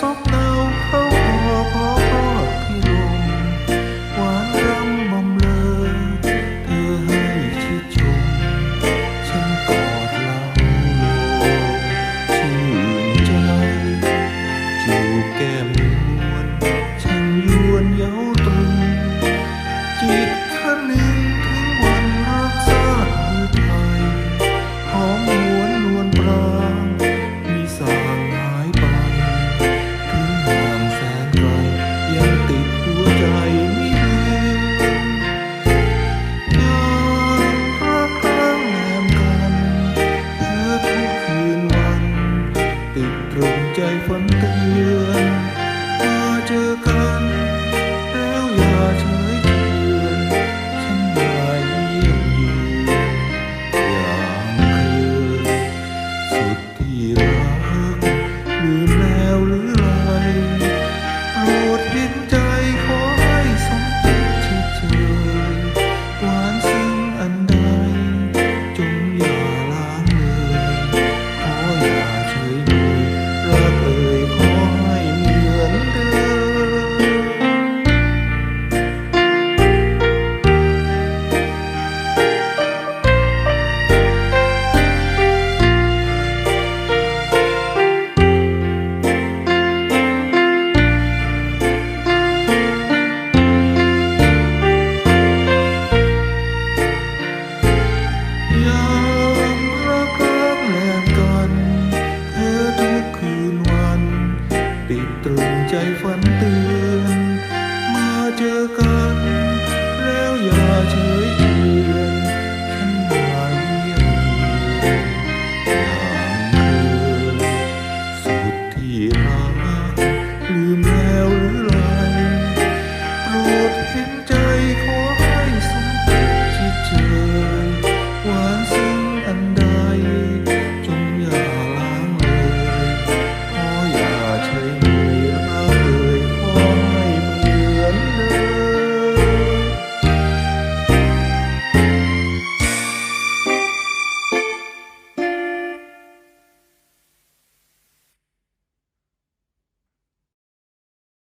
paso ตรงใจฝันเตือนมาเจอกัน อกัน แล้วอย่าเชื่อ